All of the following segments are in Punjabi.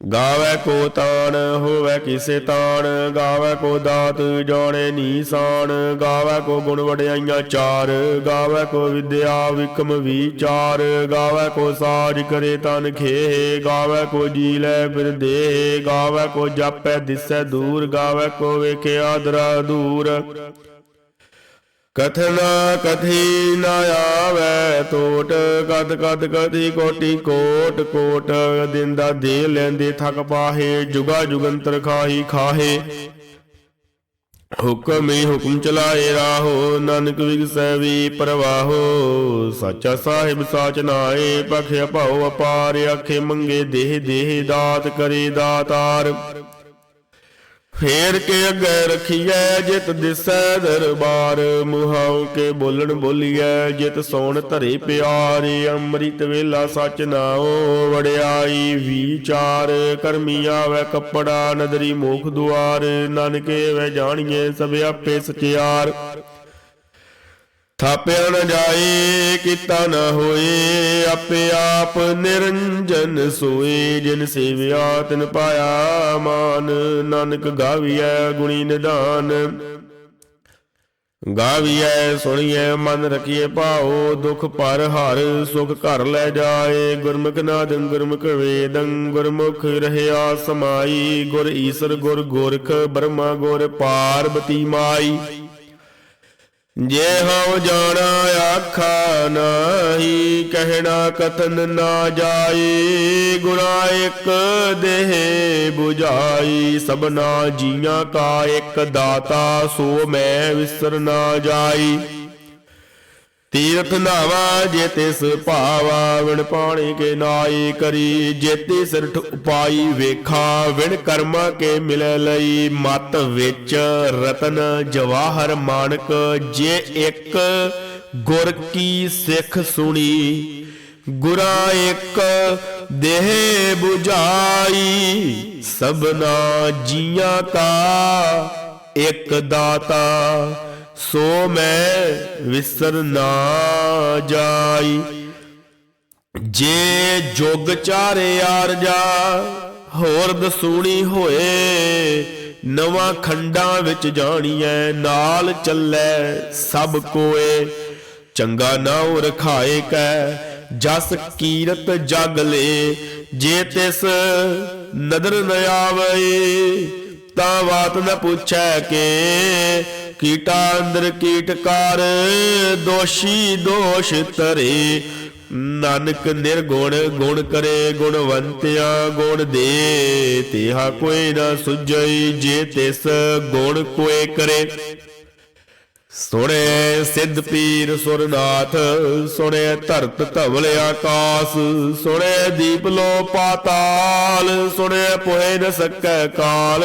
ਗਾਵੇ ਕੋ ਤਾਣ, ਹੋਵੇ ਕਿਸੇ ਤਾਣ, ਗਾਵੇ ਕੋ ਦਾਤ, ਜਾਣੇ ਨੀਸਾਨ ਗਾਵੇ ਕੋ ਗੁਣ ਵਡਿਆਈਆਂ ਚਾਰ, ਗਾਵੇ ਕੋ ਵਿਦਿਆ ਵਿਕਮ ਵਿਚਾਰ, ਗਾਵੇ ਕੋ ਸਾਜ ਕਰੇ ਤਨ ਖੇ ਗਾਵੇ ਕੋ ਜੀ ਲੈ ਫਿਰ ਦੇ ਗਾਵੇ ਕੋ ਜਾਪੈ ਦਿਸੈ ਦੂਰ, ਗਾਵੇ ਕੋ ਵੇਖਿਆ ਦਰਾ ਦੂਰ। ਕਥਨ ਕਥੀ ਨ ਆਵੇ ਟੋਟ ਕਦ ਕਦ ਕਥੀ ਕੋਟੀ ਕੋਟ ਕੋਟ ਦਿਨ ਦਾ ਦੇ ਲੈਂਦੇ ਥਕ ਪਾਹੇ, ਜੁਗਾ ਜੁਗੰਤਰ ਖਾਹੀ ਖਾਹੇ। ਹੁਕਮ ਹੀ ਹੁਕਮ ਚਲਾਏ ਰਾਹੋ, ਨਾਨਕ ਵਿਗਸੈ ਵੀ ਪ੍ਰਵਾਹੋ। ਸਾਚਾ ਸਾਹਿਬ ਸਾਚ ਨਾਏ, ਪਖਿ ਭਾਉ ਅਪਾਰ, ਆਖੇ ਮੰਗੇ ਦੇਹ ਦੇਹ ਦਾਤ ਕਰੇ ਦਾਤਾਰ। ਫੇਰ ਕੇ ਅੱਗੇ ਰਖੀਐ ਜਿਤ ਦਿਸੈ ਦਰਬਾਰ, ਮੁਹਾਉ ਕੇ ਬੋਲਣ ਬੋਲੀਐ ਜਿਤ ਸੋਣ ਧਰੇ ਪਿਆਰੇ, ਅੰਮ੍ਰਿਤ ਵੇਲਾ ਸਚ ਨਾਉ ਵੜਿਆਈ, ਵਿਚਾਰ ਕਰਮੀ ਆਵੇ ਕੱਪੜਾ, ਨਦਰੀ ਮੋਖ ਦੁਆਰ, ਨਾਨਕੇ ਵੇ ਜਾਣੀਏ ਸਭ ਆਪੇ ਸਚਿਆਰ। ਥਾਪਿਆ ਨਾ ਜਾਏ, ਕੀਤਾ ਨ ਹੋਏ, ਆਪੇ ਆਪ ਨਿਰੰਜਨ ਸੋਏ, ਜਿਨ ਸੇਵਿਆ ਤਿਨ ਪਾਇਆ ਮਾਨ, ਨਾਨਕ ਗਾਵੀਐ ਗੁਣੀ ਨਿਧਾਨ ਗਾਵੀਐ, ਸੁਣੀਐ, ਮਨ ਰਖੀਏ ਭਾਉ, ਦੁਖ ਪਰ ਹਰ, ਸੁਖ ਘਰ ਲੈ ਜਾਏ, ਗੁਰਮੁਖ ਨਾਦੰ ਗੁਰਮੁਖ ਵੇਦੰ, ਗੁਰਮੁਖ ਰਹਿਆ ਸਮਾਈ, ਗੁਰ ਈਸਰ ਗੁਰ ਗੋਰਖ ਬਰਮਾ ਗੁਰ ਪਾਰਬਤੀ ਮਾਈ। ਜੇ ਹਉ ਜਾਣਾ ਆਖਾ ਨਾਹੀ, ਕਹਿਣਾ ਕਤਨ ਨਾ ਜਾਏ ਗੁਰਾ ਇੱਕ ਦੇਹ 부ਝਾਈ ਸਭਨਾ ਜੀਆਂ ਕਾ ਇੱਕ ਦਾਤਾ, ਸੋ ਮੈਂ ਵਿਸਰ ਨਾ ਜਾਈ। ਤੀਰਥ ਨਾਵਾ ਜੇ ਤਿਸ ਭਾਵਾ, ਵਿਣ ਪਾਣੀ ਕੇ ਨਾਈ ਕਰੀ। ਜੇਤੀ ਸਿਰਠ ਉਪਾਈ ਵੇਖਾ, ਵਿਣ ਕਰਮਾ ਕੇ ਮਿਲ ਲਈ। ਮਤ ਵਿੱਚ ਰਤਨ ਜਵਾਹਰ ਮਾਨਕ, ਜੇ ਇੱਕ ਗੁਰ ਕੀ ਸਿੱਖ ਸੁਣੀ। ਗੁਰਾ ਇੱਕ ਦੇਹ 부ਝਾਈ ਸਭਨਾ ਜੀਆਂ ਕਾ ਇੱਕ ਦਾਤਾ। ਸੋ ਮੈਂ ਵਿਸਰ ਨਾ ਜਾਈ। ਜੇ ਜੁਗ ਚਾਰੇ ਆਰਜਾ ਹੋਰ ਦਸੂਣੀ ਹੋਏ, ਨਵਾਂ ਖੰਡਾਂ ਵਿੱਚ ਜਾਣੀਐ, ਨਾਲ ਚੱਲੈ ਸਭ ਕੋਏ। ਚੰਗਾ ਨਾਉ ਰਖਾਏ ਕੈ, ਜਸ ਕੀਰਤ ਜਗ ਲੇ, ਜੇ ਤਿਸ ਨਦਰ ਨ ਆਵੇ ਤਾਂ ਬਾਤ ਨ ਪੁੱਛੈ ਕੇ ਕੀਟਾ ਅੰਦਰ ਕੀਟਕਾਰ ਦੋਸ਼ੀ ਦੋਸ਼ ਤਰੇ ਨਾਨਕ ਨਿਰਗੁਣ, ਗੁਣ ਕਰੇ, ਗੁਣਵੰਤਿਆ ਗੁਣ ਦੇ। ਤਿਹਾ ਕੋਈ ਨਾ ਸੁਝਈ ਜੇ ਤਿਸ ਗੁਣ ਕੋਏ ਕਰੇ। ਸੁਣੇ ਸਿੱਧ ਪੀਰ ਸੁਰਨਾਥ, ਸੁਣੇ ਧਰਤ ਧਵਲ ਆਕਾਸ, ਸੁਣੇ ਦੀਪ ਲੋ ਪਾਤਾਲ, ਸੁਣੇ ਪੋਏ ਨ ਸਕੈ ਕਾਲ।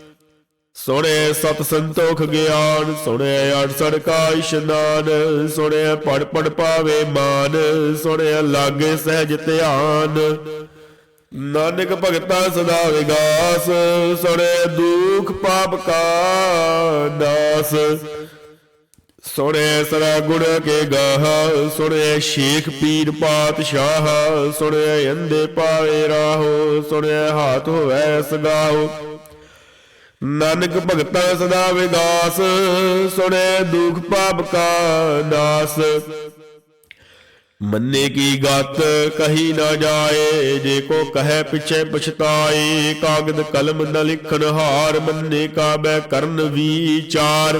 ਸੁਣੇ ਸਤ ਸੰਤੋਖ ਗਿਆਨ, ਸੁਣੇ ਅੜਸੜ ਕਾ ਇਸ਼ਨਾਨ ਸੁਣੇ ਪੜ ਪੜ ਪਾਵੇ ਮਾਨ, ਸੁਣੇ ਲਾਗੇ ਸਹਿਜ ਧਿਆਨ। ਨਾਨਕ ਭਗਤਾ ਸਦਾ ਵਿਗਾਸ, ਸੁਣੇ ਦੁਖ ਪਾਪ ਕਾ ਨਾਸ। ਸੁਣੇ ਸਦਾ ਗੁਣ ਕੇ ਗਾਹ, ਸੁਣੇ ਸ਼ੇਖ ਪੀਰ ਪਾਤਸ਼ਾਹ, ਸੁਣੇ ਅੰਦੇ ਪਾਵੇ ਰਾਹੋ, ਸੁਣੇ ਹਾਥ ਹੋਵੇ ਸਗਾਓ ਨਾਨਕ ਭਗਤਾ ਸਦਾ ਵਿਗਾਸ ਸੁਣੇ ਦੁਖ ਪਾਪ ਕਾ ਨਾਸ ਮੰਨੇ ਕੀ ਗਤ, ਕਹੀ ਨਾ ਜਾਏ, ਜੇ ਕੋ ਕਹੈ ਪਿਛੇ ਪਛਤਾਏ, ਕਾਗਦ ਕਲਮ ਨ ਲਿਖਣ ਹਾਰ, ਮੰਨੇ ਕਾ ਬੈ ਕਰਨ ਵਿਚਾਰ।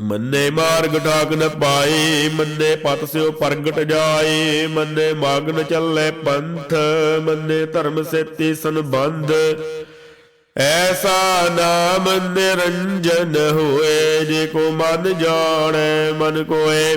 ਮੰਨੇ ਮਾਰਗ ਠਾਕ ਨ ਪਾਏ, ਮੰਨੇ ਪਤ ਸਿਓ ਪ੍ਰਗਟ ਜਾਏ, ਮੰਨੇ ਮਾਗਨ ਚੱਲੇ ਪੰਥ, ਮੰਨੇ ਧਰਮ ਸੇਤੀ ਸੰਬੰਧ। ਐਸਾ ਨਾਮ ਨਿਰੰਜਨ ਹੋਏ, ਜੇ ਕੋ ਮਨ ਜਾਣੈ, ਮਨ ਕੋਏ।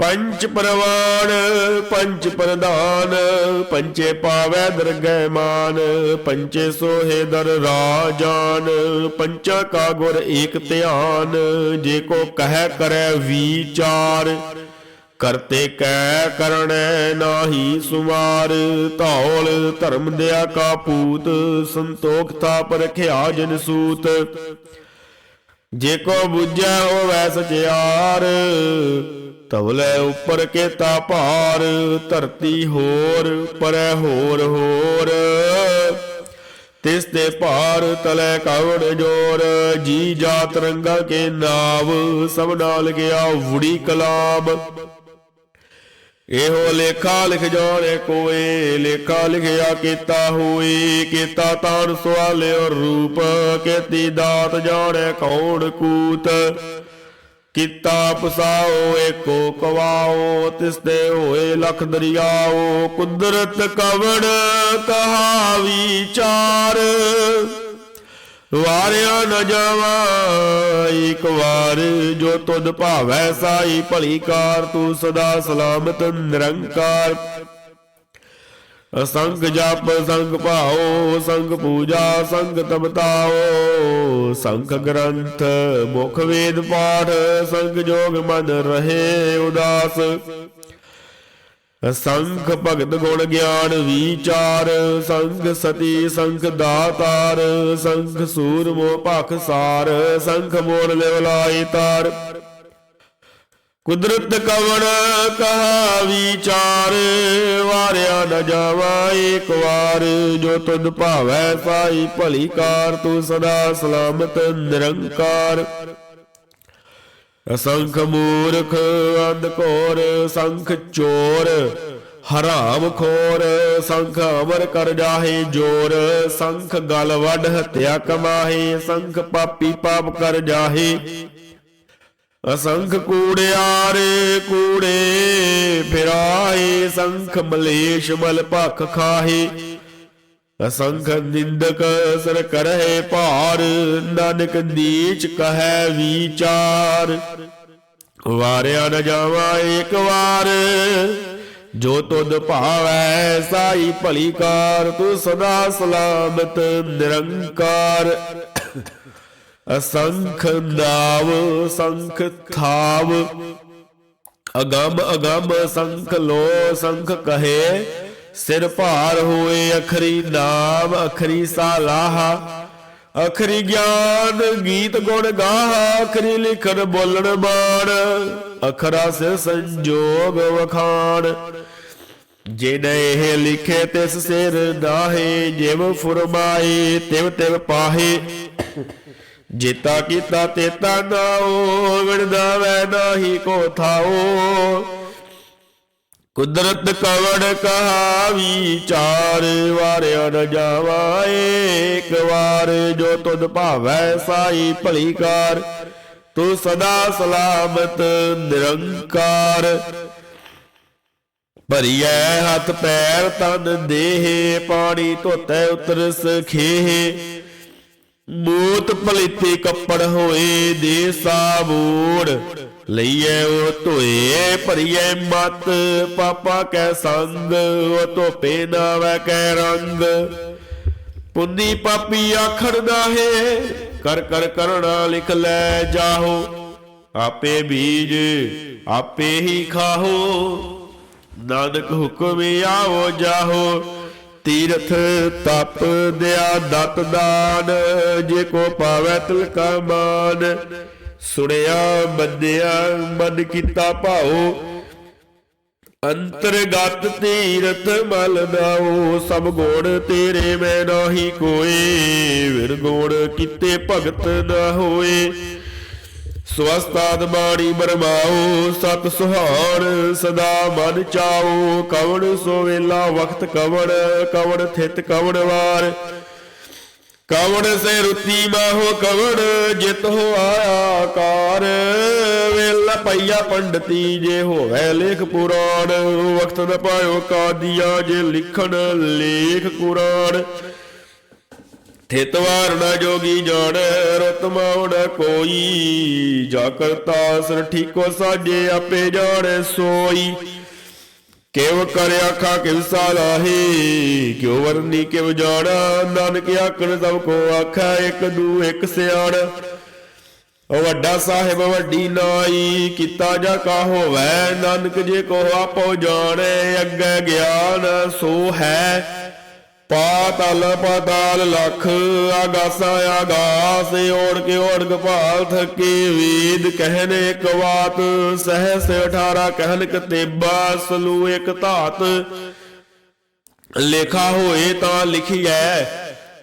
ਪੰਚ ਪ੍ਰਵਾਨ ਪੰਚ ਪ੍ਰਧਾਨ ਪੰਚੇ ਪਾਵੈ ਦਰਗਹਿ ਮਾਨ ਪੰਚੇ ਸੋਹੇ ਦਰ ਰਾਜਾਨ, ਪੰਚਾ ਕਾ ਗੁਰ ਏਕ ਧਿਆਨ, ਜੇ ਕੋ ਕਹਿ ਕਰੈ ਵਿਚਾਰ, ਕਰਤੇ ਕੈ ਕਰਣੈ ਨਾਹੀ ਸੁਮਾਰ, ਧੌਲ ਧਰਮ ਦਿਆ ਕਾ ਪੂਤ, ਸੰਤੋਖ ਥਾਪ ਰਖਿਆ ਜਨ ਸੂਤ। ਜੇ ਕੋ ਬੁੱਝੈ ਹੋਵੈ ਸਚਿਆਰ ਤਵਲੇ ਉੱਪਰ ਕੇਤਾ ਭਾਰ, ਧਰਤੀ ਹੋਰ, ਪਰੈ ਹੋਰ ਹੋਰ। ਤਿਸ ਤੇ ਭਾਰ ਤਲੇ ਕਵੜ ਜੋਰ, ਜੀ ਜਾਤ ਰੰਗਾ ਕੇ ਨਾਵ, ਸਭ ਨਾਲ ਗਿਆ ਵੁੜੀ ਕਲਾਮ ਇਹੋ ਲੇਖਾ ਲਿਖ ਜਾਣੇ ਕੋਏ, ਲੇਖਾ ਲਿਖਿਆ ਕੀਤਾ ਹੋਈ, ਕੀਤਾ ਤਾਣ ਸਵਾਲਿਓ ਰੂਪ, ਕੀਤੀ ਦਾਤ ਜਾਣੇ ਕੌਣ ਕੂਤ। ਕੀਤਾ ਪਸਾਓ, ਏਕੋ ਕਵਾਓ ਤਿਸ ਤੇ ਹੋਏ ਲਖ ਦਰਿਆਓ, ਕੁਦਰਤ ਕਵਣ ਕਹਾ ਵਿਚਾਰ ਵਾਰਿਆ ਨ ਜਾਵਾ, ਇੱਕ ਵਾਰ ਜੋ ਤੁਧ ਭਾਵੈ ਸਾਈ, ਭਲੀ ਕਾਰ ਤੂੰ ਸਦਾ ਸਲਾਮਤ, ਨਿਰੰਕਾਰ। ਅਸੰਗ ਜਪ, ਸੰਗ ਭਾਓ ਸੰਗ ਪੂਜਾ, ਸੰਗ ਤਪਤਾਓ ਸੰਖ ਗ੍ਰੰਥ, ਮੁਖ ਵੇਦ ਪਾਠ, ਸੰਗ ਜੋਗ ਮਨ ਰਹੇ ਉਦਾਸ। ਸੰਖ ਭਗਤ ਗੁਣ ਗਿਆਨ ਵਿਚਾਰ ਸੰਖ ਸਤੀ ਸੰਖ ਦਾਤਾਰ ਸੰਖ ਸੂਰ ਮੋਹ ਭਖ ਸਾਰ ਸੰਖ ਮੋੜ ਲਿਵਲਾਈ ਤਾਰ। ਕੁਦਰਤ ਕਵਣ ਕਹਾ ਵਿਚਾਰ ਵਾਰਿਆ ਨ ਜਾਵਾ ਏਕ ਵਾਰ, ਜੋ ਤੁਧ ਭਾਵੈ ਸਾਈ ਭਲੀ ਕਾਰ, ਤੂੰ ਸਦਾ ਸਲਾਮਤ ਨਿਰੰਕਾਰ। ਅਸੰਖ ਮੂਰਖ ਅੰਧ ਸੰਖ ਚੋਰ, ਹਰਾਮ ਖੋਰ, ਸੰਖ ਅਮਰ ਕਰ ਜਾਹੇ ਜੋਰ, ਸੰਖ ਗਲ ਵੱਢ ਹਤਿਆ ਕਮਾਹੇ, ਸੰਖ ਪਾਪੀ ਪਾਪ ਕਰ ਜਾਹੇ। ਅਸੰਖ ਕੂੜਿਆਰੇ ਕੂੜੇ, ਫਿਰਾਏ ਸੰਖ ਮਲੇਸ਼ ਮਲ ਭਖ ਖਾਹੇ। ਅਸੰਖ ਨਿੰਦਕ ਸਰ ਕਰਹਿ ਭਾਰ, ਨਾਨਕ ਨੀਚ ਕਹੈ ਵਿਚਾਰ। ਵਾਰਿਆ ਨ ਜਾਵਾ ਏਕ ਵਾਰ, ਜੋ ਤੁਧ ਭਾਵੈ ਸਾਈ ਭਲੀ ਕਾਰ ਤੂੰ ਸਦਾ ਸਲਾਮਤ ਨਿਰੰਕਾਰ। ਅਸੰਖ ਨਾਵ ਸੰਖ ਥਾਵ ਅਗੰਮ ਅਗੰਮ ਸੰਖ ਲੋ ਸੰਖ ਕਹੇ। ਸਿਰ ਭਾਰ ਹੋਏ ਅਖਰੀ ਨਾਮ, ਅਖਰੀ ਸਾਲਾਹ। ਅਖਰੀ ਗਿਆਨ ਗੀਤ ਗੁਣ ਗਾਹ, ਅਖਰੀ ਲਿਖਣ ਬੋਲਣ ਬਾਣ। ਅਖਰਾ ਸਿਰ ਸੰਜੋਗ ਵਖਾਣ। ਜਿਨੇ ਇਹ ਲਿਖੇ ਤਿਸ ਸਿਰ ਨਾਹੇ, ਜਿਵ ਫੁਰਮਾਏ, ਤਿਵ ਤਿਵ ਪਾਹੇ। ਜੇਤਾ ਕੀਤਾ ਤੇਤਾ ਨਾਓ ਵਿਣਦਾ ਨਾਹੀ ਕੋ ਥਾਓ। ਕੁਦਰਤ ਕਵੜ ਕਹਾ ਵਿਚਾਰ ਵਾਰਿਆ ਨ ਜਾਵਾ ਏਕ ਵਾਰ ਜੋ ਤੁਧ ਭਾਵੈ ਸਾਈ ਭਲੀ ਕਾਰ ਤੂੰ ਸਦਾ ਸਲਾਮਤ, ਨਿਰੰਕਾਰ। ਭਰੀਐ ਹੱਥ ਪੈਰ ਤਨ ਦੇਹ, ਪਾਣੀ ਧੋਤੈ ਉਤਰ ਸਖੇਹ ਮੂਤ ਭਲਿਤੀ ਕੱਪੜ ਹੋਏ ਦੇ ਸਾਬੂੜ। ਲਈਐ ਉਹ ਧੋਏ ਭਰੀਐ ਮਤ, ਪਾਪਾ ਕੈ ਸੰਗ, ਉਹ ਧੋਪੇ ਨਾਵੈ ਕੈ ਰੰਗ। ਪੁੰਨੀ ਪਾਪੀ ਆਖਣ ਨਾਹੇ, ਕਰ ਕਰ ਕਰਣਾ ਲਿਖ ਲੈ ਜਾਹੋ। ਆਪੇ ਬੀਜ ਆਪੇ ਹੀ ਖਾਹੋ, ਨਾਨਕ ਹੁਕਮ ਆਵੋ ਜਾਹੋ। ਤੀਰਥ ਤਪ ਦਿਆ ਦਤ ਦਾਨ, ਜੇ ਕੋ ਪਾਵੈ ਤਿਲਕਾ ਮਾਨ। ਸੁਣਿਆ ਬੰਦਿਆ ਮਨ ਕੀਤਾ ਭਾਉ। ਅੰਤਰਗਤ ਤੀਰਥ ਮਲ ਨਾਉ ਸਭ ਗੁਣ ਤੇਰੇ ਮੈਂ ਨਾਹੀ ਕੋਏ। ਵਿਰ ਗੁਣ ਕੀਤੇ ਭਗਤ ਨਾ ਹੋਏ। ਸਵਸਤਾਦ ਬਾਣੀ ਬਰਮਾਓ ਸਤ ਸੁਹਾਣ ਸਦਾ ਮਨ ਚਾਓ। ਕਵਣ ਸੋ ਵੇਲਾ ਵਕਤ ਕਵਣ ਕਵਣ ਥਿਤ ਕਵਣ ਵਾਰ। ਕਵਣ ਸੇ ਰੁਤੀ ਮਾਹੋ ਕਵਣ, ਜਿਤ ਹੋ ਆਇਆ ਕਾਰ। ਵੇਲਾ ਪਈਆ ਪੰਡਤੀ ਜੇ ਹੋਵੇ ਲੇਖ ਪੁਰਾਣ ਵਕਤ ਨ ਪਾਇਓ ਕਾਦੀਆ ਜੇ ਲਿਖਣ ਲੇਖ ਕੁਰਾਨ। ਥਿਤਵਾਰ ਨ ਜੋਗੀ ਜਾਣ, ਰਤ ਮਾਉਣ ਕੋਈ। ਜਾ ਕਰਤਾ ਸਰ ਠੀਕੋ ਸਾਜੇ ਆਪੇ ਜਾਣੇ ਸੋਈ। ਕਿਵ ਕਰ ਆਖਾ ਕਿਵ ਸਾਲਾਹੀ ਕਿਉ ਵਰਨੀ ਕਿਵ ਜਾਣਾ। ਨਾਨਕ ਆਖਣ ਸਭ ਕੋ ਆਖਾ ਇੱਕ ਦੂ ਇੱਕ ਸਿਆਣ। ਵੱਡਾ ਸਾਹਿਬ ਵੱਡੀ ਨਾਈ, ਕੀਤਾ ਜਾ ਕਾ ਹੋਵੈ। ਨਾਨਕ ਜੇ ਕੋ ਆਪੋ ਜਾਣੇ, ਅੱਗੇ ਗਿਆਨ ਸੋ ਹੈ। ਪਾਤਾਲ ਪਾਤਾਲ ਲਖ ਆਗਾਸਾ ਆਗਾਸ ਓੜ ਕੇ ਓੜਗ ਭਾਲ ਥਕੇ ਵੇਦ। ਕਹਿਨ ਇੱਕ ਬਾਤ, ਸਹਸ 18 ਕਹਿਨ ਕਤੇਬਾ, ਸਲੂ ਇੱਕ ਧਾਤ। ਲੇਖਾ ਹੋਏ ਤਾਂ ਲਿਖੀਐ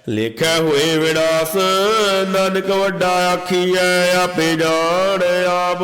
ਲੇਖਿਆ ਹੋਏ ਵਿਨਾਸ਼ ਨਾਨਕ ਵੱਡਾ ਆਖੀਐ, ਆਪੇ ਜਾਣ ਆਪ।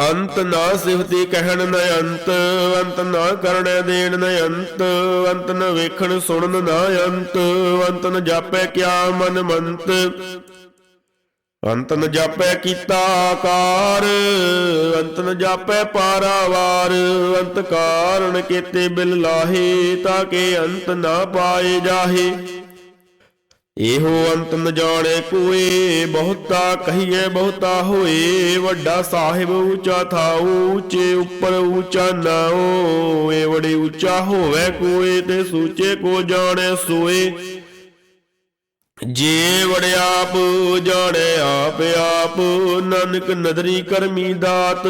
ਅੰਤ ਨਾ ਸਿਫਤੀ ਕਹਿਣ ਨ ਅੰਤ ਅੰਤ ਨਾ ਕਰਣ ਦੇਣ ਨ ਅੰਤ ਅੰਤ ਨ ਵੇਖਣ ਸੁਣਨ ਨ ਅੰਤ ਅੰਤ ਨ ਜਾਪੈ ਕਿਆ ਮਨ ਮੰਤ। ਅੰਤ ਨ ਜਾਪੈ ਕੀਤਾ ਆਕਾਰ, ਅੰਤ ਨ ਜਾਪੈ ਪਾਰਾਵਾਰ, ਅੰਤ ਕਾਰਣ ਕੀਤੇ ਬਿਲ ਲਾਹੇ, ਤਾਂ ਕੇ ਅੰਤ ਨਾ ਪਾਏ ਜਾਹੇ। ਇਹੋ ਅੰਤ ਨ ਜਾਣੇ ਕੋਏ ਬਹੁਤਾ ਕਹੀਏ ਬਹੁਤਾ ਹੋਏ, ਵੱਡਾ ਸਾਹਿਬ ਉੱਚਾ ਥਾਉ ਉੱਚੇ ਉੱਪਰ ਉੱਚਾ ਨਾਉ ਏ ਵੜੇ ਉੱਚਾ ਹੋਵੇ ਕੋਏ ਤੇ ਸੂਚੇ ਕੋ ਜਾਣੇ ਸੋਏ। ਜੇ ਵੜਿਆਪ ਜਾਣੇ ਆਪ ਆਪ ਨਾਨਕ ਨਦਰੀ ਕਰਮੀ ਦਾਤ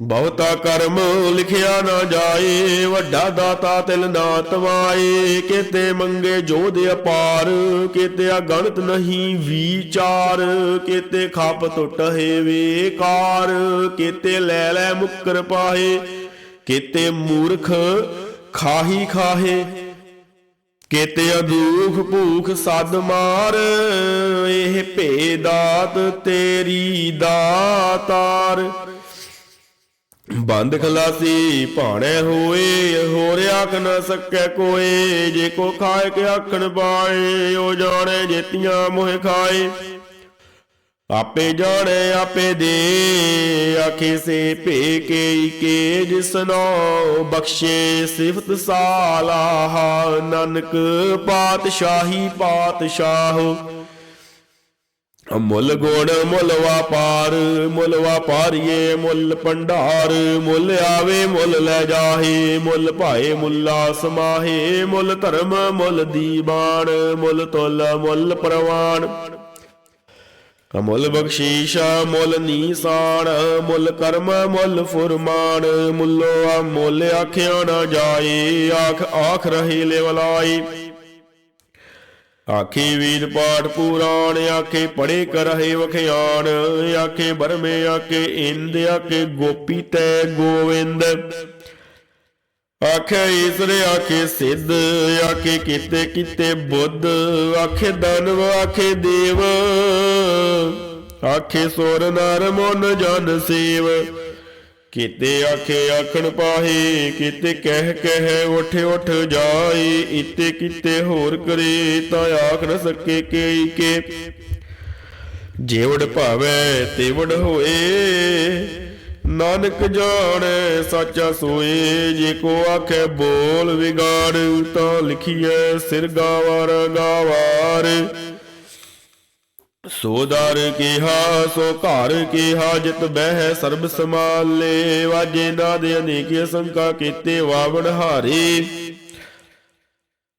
ਬਹੁਤਾ ਕਰਮ ਲਿਖਿਆ ਨਾ ਜਾਏ, ਵੱਡਾ ਦਾਤਾ ਤਿਲ ਨਾ ਤਵਾਏ ਕਿਤੇ ਮੰਗੇ ਜੋਧ ਅਪਾਰ, ਕਿਤੇ ਅਗਣਤ ਨਹੀਂ ਵਿਚਾਰ। ਕਿਤੇ ਖਪ ਟੁੱਟ ਵੇਕਾਰ, ਕਿਤੇ ਲੈ ਲੈ ਮੁੱਕਰ ਪਾਹੇ ਕਿਤੇ ਮੂਰਖ ਖਾਹੀ ਖਾਹੇ, ਕਿਤੇ ਅਦੂਖ ਭੂਖ ਸਦ ਮਾਰ। ਇਹ ਭੇਦਾਤ ਤੇਰੀ ਦਾਤਾਰ। ਬੰਦ ਖਲਾਸੀ ਭਾਣੇ ਹੋਏ ਹੋਰਿਆ ਕ ਨ ਸਕੈ ਕੋਏ, ਜੇ ਕੋ ਖਾਏ ਕੇ ਆਖਣ ਪਾਏ ਉਹ ਜਾਣੇ ਜੇਤੀਆਂ ਮੋਹ ਖਾਏ। ਆਪੇ ਜਾਣੇ, ਆਪੇ ਦੇ, ਆਖੇ ਸੇ ਭੇ ਕੇ ਕੇ ਜਿਸਨੋ ਬਖਸ਼ੇ, ਸਿਫਤ ਸਾਲਾਹ, ਨਾਨਕ ਪਾਤਸ਼ਾਹੀ ਪਾਤਸ਼ਾਹ। ਮੁੱਲ ਗੁਣ ਮੁੱਲ ਵਪਾਰ, ਮੁੱਲ ਵਾਪਾਰੀਏ ਮੁੱਲ ਭੰਡਾਰ, ਮੁੱਲ ਆਵੇ ਮੁੱਲ ਲੈ ਜਾਹੇ, ਮੁੱਲ ਭਾਏ ਮੁੱਲਾ ਸਮਾਹੇ, ਮੁੱਲ ਧਰਮ ਮੁੱਲ ਦੀਵਾਨ, ਮੁੱਲ ਤੁਲ ਮੁੱਲ ਪ੍ਰਵਾਨ। ਅਮੁੱਲ ਬਖਸ਼ੀਸ਼ਾ, ਮੁੱਲ ਨੀਸਾਨ, ਮੁੱਲ ਕਰਮ ਮੁੱਲ ਫੁਰਮਾਨ, ਮੁੱਲੋ ਆ ਮੁੱਲ ਆਖਿਆ ਨਾ ਜਾਏ, ਆਖ ਆਖ ਰਹੇ ਲਿਵਲਾਈ ਆਖੇ ਵੇਦ ਪਾਠ ਪੁਰਾਣ, ਆਖੇ ਪੜੇ ਕਰਹਿ ਵਖਿਆਣ, ਆਖੇ ਬਰਮੇ, ਆਖੇ ਇੰਦ, ਆਖੇ ਗੋਪੀ ਤੈ ਗੋਵਿੰਦ। ਆਖੇ ਈਸਰ, ਆਖੇ ਸਿੱਧ, ਆਖੇ ਕੀਤੇ ਕੀਤੇ ਬੁੱਧ, ਆਖੇ ਦਾਨਵ ਆਖੇ ਦੇਵ। ਆਖੇ ਸੋਰ ਨਰ ਮਨ ਜਨ ਸੇਵ। ਕੀਤੇ ਆਖੇ ਆਖਣ ਪਾਹੇ, ਕੀਤੇ ਕਹਿ ਕਹਿ ਉਠ ਉਠ ਜਾਏ, ਇਤੇ ਕੀਤੇ ਹੋਰ ਕਰੇ ਤਾਂ ਆਖ ਨ ਸਕੇ ਕੇਈ ਕੇ। ਜੇਵੜ ਭਾਵੈ ਤੇਵੜ ਹੋਏ, ਨਾਨਕ ਜਾਣੈ ਸਾਚਾ ਸੋਏ, ਜੇ ਕੋ ਆਖੇ ਬੋਲ ਵਿਗਾੜ ਤਾਂ ਲਿਖੀਐ ਸਿਰ ਗਾਵਰ ਗਾਵਾਰ। ਸੋ ਦਰ ਕੀਹਾ, ਸੋ ਘਰ ਕਿਹਾ, ਜਿਤ ਬਹਿ ਸਰਬ ਸਮਾਲੇ ਵਾਜੇ ਨਾਦ ਅਨੇਕ ਸੰਕਾ ਕੀਤੇ, ਵਾਵਣ ਹਾਰੇ।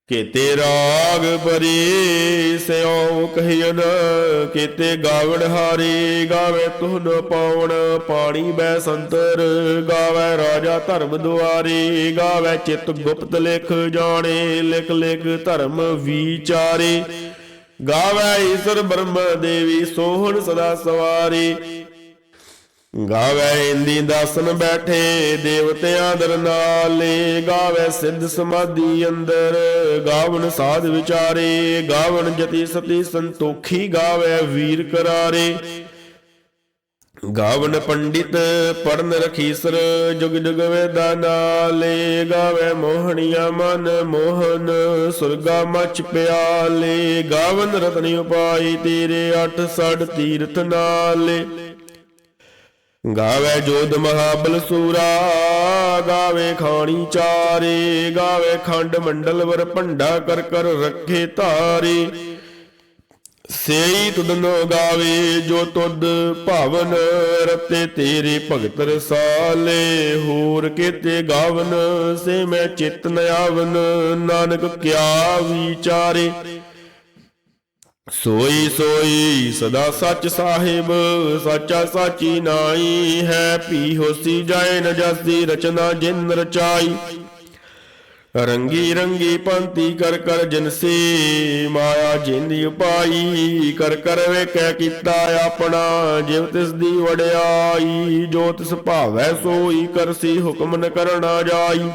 ਕੀਤੇ ਰਾਗ ਬਰੀ ਸਿਉ ਕਹਿਨ ਕੀਤੇ ਗਾਵਣ ਹਾਰੇ। ਗਾਵੇ ਤੁਹਨ ਪਾਉਣ, ਪਾਣੀ ਬੈ ਸੰਤਰ। ਗਾਵੇ ਰਾਜਾ ਧਰਮ ਦੁਆਰੇ। ਗਾਵੇ ਚਿਤ ਗੁਪਤ ਲਿਖ ਜਾਣੇ ਲਿਖ ਲਿਖ ਧਰਮ ਵਿਚਾਰੇ। ਗਾਵੇ ਈਸ਼ਰ ਬ੍ਰਹਮ ਦੇਵੀ ਸੋਹਣ ਸਦਾ ਸਵਾਰੀ। ਗਾਵੇ ਇੰਦੀ ਦਾਸਨ ਬੈਠੇ ਦੇਵਤਿਆਂ ਦਰ ਨਾਲੇ। ਗਾਵੇ ਸਿੱਧ ਸਮਾਧੀ ਅੰਦਰ, ਗਾਵਨ ਸਾਧ ਵਿਚਾਰੇ। ਗਾਵਨ ਜਤੀ ਸਤੀ ਸੰਤੋਖੀ ਗਾਵੇ ਵੀਰ ਕਰਾਰੇ। ਗਾਵਨ ਪੰਡਿਤ ਪੜਨ ਰਖੀਸਰ, ਜੁਗ ਜੁਗ ਵੇਦਾ ਨਾਲੇ ਗਾਵੇ ਮੋਹਣੀਆ ਮਨ ਮੋਹਨ, ਸੁਰਗਾ ਮਚ ਪਿਆਲੇ, ਗਾਵਨ ਰਤਨ ਉਪਾਈ ਤੇਰੇ ਅਠ ਸੜ ਤੀਰਥ ਨਾਲੇ। ਗਾਵੇ ਜੋਧ ਮਹਾਬਲ ਸੂਰਾ, ਗਾਵੇ ਖਾਣੀ ਚਾਰੇ, ਗਾਵੇ ਖੰਡ ਮੰਡਲ ਵਰ ਭੰਡਾ ਕਰ ਕਰ ਰੱਖੇ ਧਾਰੇ। ਸੇਈ ਤੁਦਨੋ ਗਾਵੇ ਜੋ ਤੁਦ ਭਾਵਨ, ਰਤੇ ਤੇਰੇ ਭਗਤ ਰਸਾਲੇ। ਹੋਰ ਕੀਤੇ ਗਾਵਨ, ਸੇ ਮੈਂ ਚਿਤ ਨ ਆਵਨ। ਨਾਨਕ ਕਿਆ ਵਿਚਾਰੇ। ਸੋਈ ਸੋਈ ਸਦਾ ਸੱਚ ਸਾਹਿਬ, ਸਾਚਾ ਸਾਚੀ ਨਾਈ ਹੈ। ਪੀ ਹੋਸੀ ਜਾਏ ਨ ਜਾਸੀ ਰਚਨਾ ਜਿਨ ਰਚਾਈ। ਰੰਗੀ ਰੰਗੀ ਪੰਤੀ ਕਰ ਕਰ ਜਿਨਸੀ, ਮਾਇਆ ਜਿੰਦੀ ਉਪਾਈ, ਕਰ ਕਰ ਵੇਖੈ ਕੀਤਾ ਆਪਣਾ ਜਿਵ ਤਿਸ ਦੀ ਵਡਿਆਈ, ਜੋ ਤਿਸ ਭਾਵੈ ਸੋਈ ਕਰਸੀ ਹੁਕਮ ਨ ਕਰਨਾ ਜਾਈ।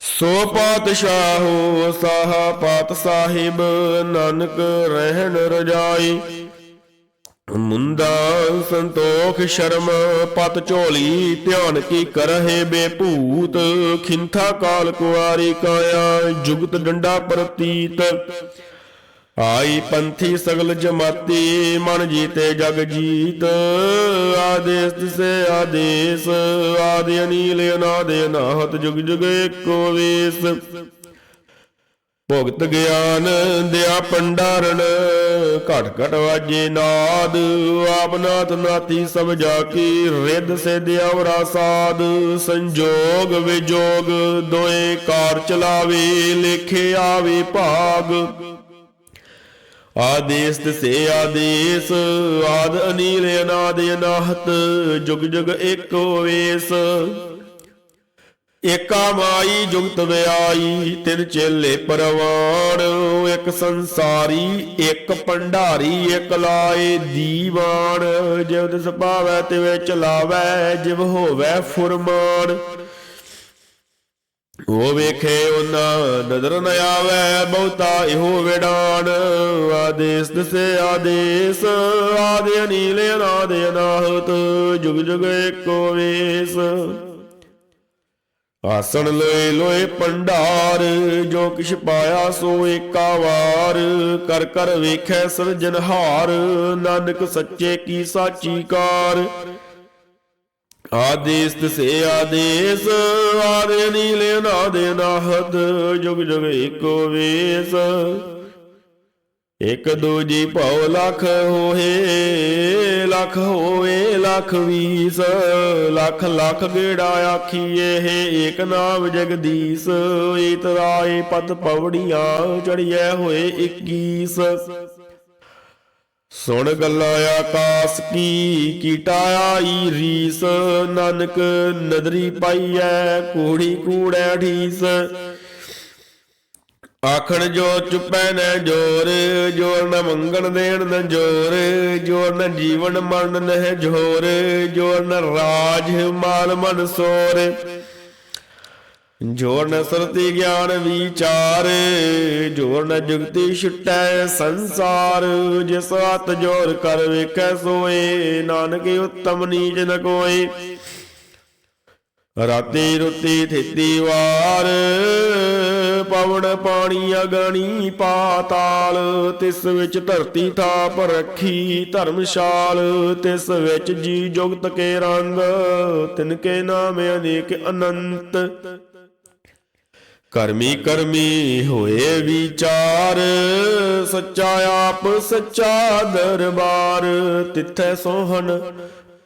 ਸੋ ਪਾਤਸ਼ਾਹੋ, ਸਾਹਾ ਪਾਤ ਸਾਹਿਬ, ਨਾਨਕ ਰਹਿਣ ਰਜਾਈ। ਮੁੰਦਾ ਸੰਤੋਖ ਸ਼ਰਮ, ਪਤ ਝੋਲੀ, ਧਿਆਨ ਕੀ ਕਰਹਿ ਬੇਭੂਤ, ਖਿੰਥਾ ਕਾਲ ਕੁਆਰੀ ਕਾਇਆ, ਜੁਗਤ ਡੰਡਾ ਪ੍ਰਤੀਤ। ਆਈ ਪੰਥੀ ਸਗਲ ਜਮਾਤੀ, ਮਨ ਜੀਤੇ ਜਗ ਜੀਤ। ਆਦੇਸ ਤਿਸੇ ਆਦੇਸ, ਆਦਿ ਅਨੀਲ, ਅਨਾਦ ਅਨਾਹਤ, ਜੁਗ ਜੁਗ ਏਕੋ ਵੇਸ। ਭੁਗਤ ਗਿਆਨ ਦਿਆ ਪੰਡਾਰਨ, ਘਟ ਘਟ ਵਾਜੇ ਨਾਦ ਆਪਨਾਤ ਨਾਤੀ ਸਭ ਜਾ ਕੀ ਰਿੱਧ ਸਿਧ ਅਵਰਾ ਸਾਧ, ਸੰਜੋਗ ਵਿਜੋਗ ਦੋਏ ਕਾਰ ਚਲਾਵੇ, ਲੇਖੇ ਆਵੇ ਭਾਗ। ਆਦੇਸ ਤਿਸੇ ਆਦੇਸ, ਆਦ ਅਨੀਲ ਅਨਾਦ ਅਨਾਹਤ, ਜੁਗ ਜੁਗ ਏਕੋ ਵੇਸ। ਏਕਾ ਮਾਈ ਜੁਗਤ ਵਿਆਈ, ਤਿਨ ਚੇਲੇ ਪਰਵਾਣ, ਇੱਕ ਸੰਸਾਰੀ, ਇੱਕ ਭੰਡਾਰੀ, ਇੱਕ ਲਾਏ ਦੀਵਾਨ। ਜਿਵ ਤਿਸ ਭਾਵੈ, ਤਿਵੇਂ ਚਲਾਵੈ, ਜਿਵ ਹੋਵੈ ਫੁਰਮਾਨ। ਉਹ ਵੇਖੇ ਉਹਨਾਂ ਨਦਰ ਨ ਆਵੈ, ਬਹੁਤਾ ਇਹੋ ਵਿਡਾਨ ਆਦੇਸ ਦਸੇ ਆਦੇਸ, ਆਦਿ ਅਨੀਲ, ਅਨਾਦ ਅਨਾਹਤ, ਜੁਗ ਜੁਗ ਏਕੋ ਵੇਸ। ਆਸਣ ਲੋਏ ਲੋਏ ਪੰਡਾਰ, ਜੋ ਕਿਛ ਪਾਇਆ ਸੋ ਏਕਾ ਵਾਰ। ਕਰ ਕਰ ਵੇਖੈ ਸਿਰਜਨਹਾਰ ਨਾਨਕ ਸੱਚੇ ਕੀ ਸਾਚੀ ਕਾਰ। ਆਦੇਸ ਤਸੇ ਆਦੇਸ, ਆਦੇ ਨੀਲੇ ਨਾਦੇ ਨਾਹਦ, ਜੁਗ ਜੁਗ ਏਕੋ ਵੇਸ। ਇਕ ਦੂਜੀ ਭਉ ਲਖ ਹੋਏ ਲਖ ਹੋਏ, ਲਖ ਵੀਸ, ਲਖ ਲਖ ਗੇੜਾ ਆਖੀਏ, ਹੈ ਏਕ ਨਾਮ ਜਗਦੀਸ਼ ਈਤ ਰਾਏ ਪਤ ਪਵੜੀਆਂ ਚੜੀਐ ਹੋਏ 21 ਸੁਣ ਗੱਲਾਂ ਆਕਾਸ ਕੀ, ਕੀਟਾ ਆਈ ਰੀਸ, ਨਾਨਕ ਨਦਰੀ ਪਾਈਐ, ਕੂੜੀ ਕੂੜੈ ਢੀਸ। ਆਖਣ ਜੋ ਚੁਪੈ ਨ ਜੋਰ ਜੋਰ ਨ ਮੰਗਣ ਦੇਣ ਨ ਜੋਰ ਜੋਰ ਨ ਜੀਵਨ ਮਰਨ ਨਹਿ ਜੋਰ ਜੋਰ ਨ ਰਾਜ ਮਾਲ ਮਨ ਸੋਰ। ਜੋਰ ਨ ਸਰਤੀ ਗਿਆਨ ਵਿਚਾਰ, ਜੋਰ ਨ ਜੁਗਤੀ ਛੁਟੈ ਸੰਸਾਰ। ਜਿਸ ਹੱਥ ਜੋਰ ਕਰ ਵੇਖੈ ਸੋਏ, ਨਾਨਕ ਉਤਮ ਨੀਚ ਨ ਕੋਏ। ਰਾਤੀ ਰੁੱਤੀ ਥਿੱਤੀ ਵਾਰ ਪਵਣ ਪਾਣੀ ਅਗਣੀ ਪਾਤਾਲ ਤਿਸ ਵਿੱਚ ਧਰਤੀ ਥਾਪ ਰੱਖੀ ਧਰਮਸ਼ਾਲ, ਤਿਸ ਵਿੱਚ ਜੀ ਜੁਗਤ ਕੇ ਰੰਗ, ਤਿਨ ਕੇ ਨਾਮ ਅਨੇਕ ਅਨੰਤ। ਕਰਮੀ ਕਰਮੀ ਹੋਏ ਵਿਚਾਰ, ਸੱਚਾ ਆਪ ਸੱਚਾ ਦਰਬਾਰ, ਤਿੱਥੈ ਸੋਹਣ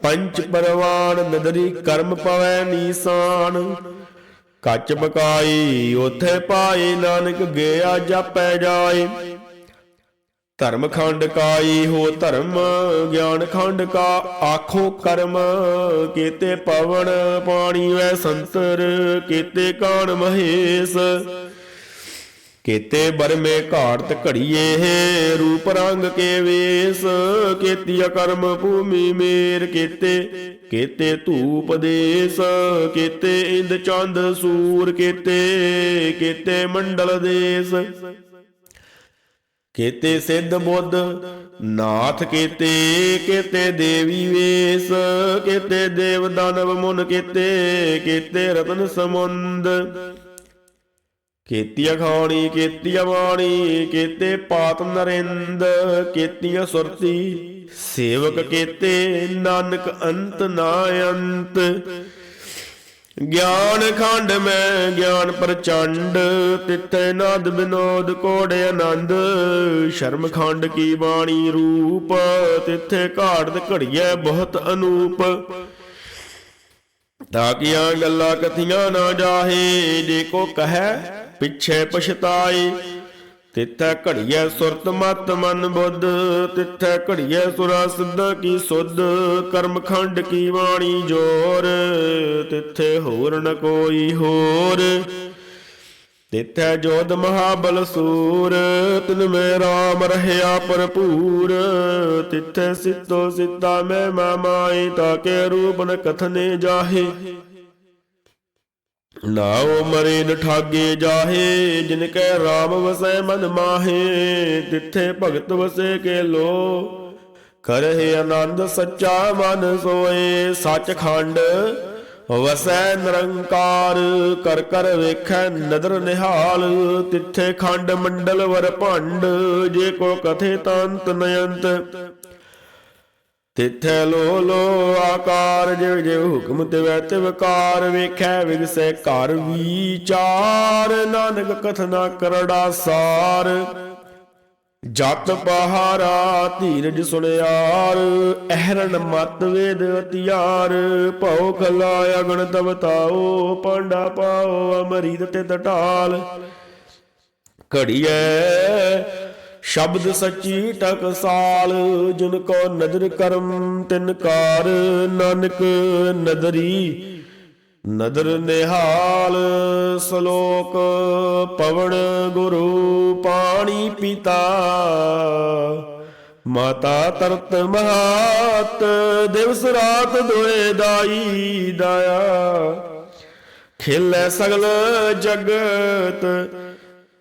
ਪੰਚ ਪਰਵਾਨ ਨਦਰੀ ਕਰਮ ਪਵੈ ਨੀਸਾਨ ਕੱਚ ਬਕਾਈ ਉਥੇ ਪਾਏ, ਨਾਨਕ ਗਿਆ ਜਾਪੈ ਜਾਏ। ਧਰਮ ਖੰਡ ਕਾਈ ਹੋ ਧਰਮ, ਗਿਆਨ ਖੰਡ ਕਾ ਆਖੋ ਕਰਮ। ਕੀਤੇ ਪਵਨ ਪਾਣੀ ਵੈ ਸੰਤਰ, ਕੀਤੇ ਕਾਣ ਮਹੇਸ਼। ਕੀਤੇ ਬਰਮੇ ਘਾੜਤ ਘੜੀਏ ਰੂਪ ਰੰਗ ਕੇ ਵੇਸ ਕੀਤੀ ਕਰਮ ਭੂਮੀ ਮੇਰ ਕੀਤੇ। ਕੀਤੇ ਧੂਪ ਦੇਸ, ਕੀਤੇ ਇੰਦ ਚੰਦ ਸੂਰ ਕੀਤੇ ਕੀਤੇ ਮੰਡਲ ਦੇਸ। ਕੀਤੇ ਸਿੱਧ ਬੁੱਧ ਨਾਥ ਕੀਤੇ ਕੀਤੇ ਦੇਵੀ ਵੇਸ, ਕੀਤੇ ਦੇਵ ਦਾਨਵ ਮੁਨ ਕੀਤੇ ਕੀਤੇ ਰਤਨ ਸਮੁੰਦ। ਕੀਤੀਆਂ ਖਾਣੀ, ਕੀਤੀਆਂ ਬਾਣੀ ਕੀਤੇ ਪਾਤ ਨਰਿੰਦ, ਕੀਤੀਆਂ ਸੁਰਤੀ। ਸੇਵਕ ਕੀਤੇ, ਨਾਨਕ ਅੰਤ ਨਾ ਅੰਤ। ਗਿਆਨ ਖੰਡ ਮੈਂ, ਗਿਆਨ ਪ੍ਰਚੰਡ, ਤਿੱਥੇ ਨਾਦ ਬਿਨੋਦ, ਕੋੜ ਆਨੰਦ। ਸ਼ਰਮ ਖੰਡ ਕੀ ਬਾਣੀ ਰੂਪ, ਤਿੱਥੇ ਘਾੜਤ ਘੜੀਐ ਬਹੁਤ ਅਨੂਪ। ਤਾਕੀਆਂ ਗੱਲਾਂ ਕਥੀਆਂ ਨਾ ਜਾਹੇ, ਜੇ ਕੋ ਕਹੈ ਪਿਛੇ ਪਛਤਾਏ ਤਿੱਥੈ ਘੜੀਐ ਸੁਰਤ ਮਤ ਮਨ ਬੁੱਧ, ਤਿੱਥੈ ਘੜੀਐ ਸੁਰਾ ਸਿੱਧ ਕੀ ਸੁਧ, ਕਰਮ ਖੰਡ ਕੀ ਬਾਣੀ ਜੋਰ, ਤਿੱਥੇ ਹੋਰ ਨ ਕੋਈ ਹੋਰ। ਤਿੱਥੈ ਜੋਧ ਮਹਾਬਲ ਸੂਰ, ਤਿਨ ਮੇ ਰਾਮ ਰਹਿਆ ਭਰਪੂਰ, ਤਿੱਥੈ ਸਿੱਤੋ ਸਿੱਤਾ ਮੈਂ ਮਾਮਾਏ ਤਾਕੇ ਰੂਪ ਨ ਕਥਨੇ ਜਾਹੇ। ਨਾਉ ਮਰੇ ਨ ਠਾਗੇ ਜਾਹੇ, ਜਿਨ ਕੈ ਰਾਮ ਵਸੈ ਮਨ ਮਾਹੇ, ਤਿੱਥੇ ਭਗਤ ਵਸੇ ਕੇ ਲੋ ਕਰਹਿ ਆਨੰਦ ਸੱਚਾ ਮਨ ਸੋਏ, ਸੱਚਖੰਡ ਵਸੈ ਨਿਰੰਕਾਰ, ਕਰ ਕਰ ਵੇਖੈ ਨਦਰ ਨਿਹਾਲ। ਤਿੱਥੇ ਖੰਡ ਮੰਡਲ ਵਰ ਭੰਡ, ਜੇ ਕੋ ਕਥੇ ਤੰਤ ਨਯੰਤ। ਤਿੱਥੈ ਲੋ ਲੋ ਆਕਾਰ ਜਿਵ ਜਿਵ ਹੁਕਮ ਤਿਵੈ ਤਿਵਕਾਰ ਵੇਖੈ ਵਿਗਸੈ ਘਰ ਵਿਚਾਰ। ਨਾਨਕ ਕਥਨਾ ਕਰੜਾ ਸਾਰ। ਜਤ ਪਹਾਰਾ ਧੀਰਜ ਸੁਣਿਆਰ। ਅਹਰਣ ਮਤ ਵੇਦ ਅਤਿਆਰ। ਭਉ ਖਲਾ ਅਗਣ ਤਵਤਾਓ ਪਾਂਡਾ ਪਾਓ ਅਮਰੀਦ ਤੇ ਟਟਾਲ ਘੜੀਐ ਸ਼ਬਦ ਸੱਚੀ ਟਕਸਾਲ, ਜਿਨ ਕੋ ਨਦਰ ਕਰਮ, ਤਿਨ ਕਾਰ ਨਾਨਕ ਨਦਰੀ। ਨਦਰ ਨਿਹਾਲ, ਸ਼ਲੋਕ ਪਵਨ ਗੁਰੂ ਪਾਣੀ ਪਿਤਾ। ਮਾਤਾ ਤਰਤ ਮਹਾਤ, ਦਿਵਸ ਰਾਤ ਦੋਏ ਦਾਈ ਦਾਇਆ। ਖਿਲੇ ਸਗਲ ਜਗਤ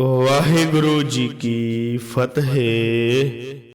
ਵਾਹਿਗੁਰੂ ਜੀ ਕੀ ਫਤਿਹ।